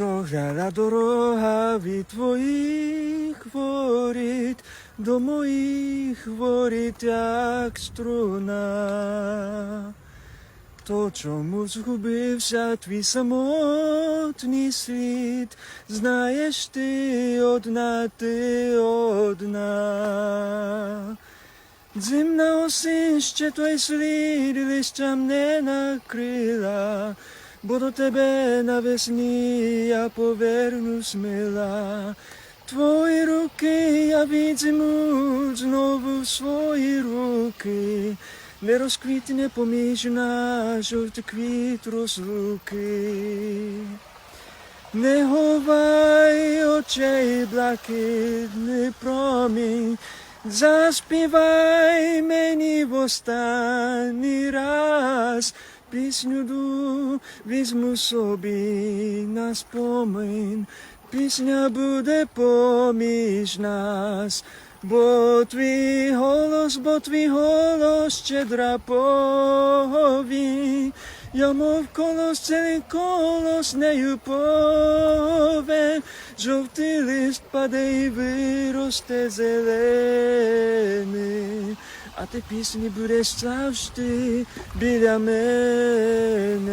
Прогляда дорога від твоїх воріт до моїх воріт, як струна. То чому згубився твій самотній слід, знаєш ти одна, ти одна. Зимна осінь ще той слід листям не накрила, бо до тебе навесні я повернусь мила. Твої руки я візьму знову в свої руки, не розквітне поміж нас жовтий квіт розлуки. Не ховай очей блакитний промінь, заспівай мені в останній раз. Пісню ду візьму собі на спомин, пісня буде поміж нас. Бо твій голос, бо твій голос щедра повінь, я мов колос, цілий колос нею повен, жовтий лист паде і виросте зелений, ти пісні будеш завжди біля мене.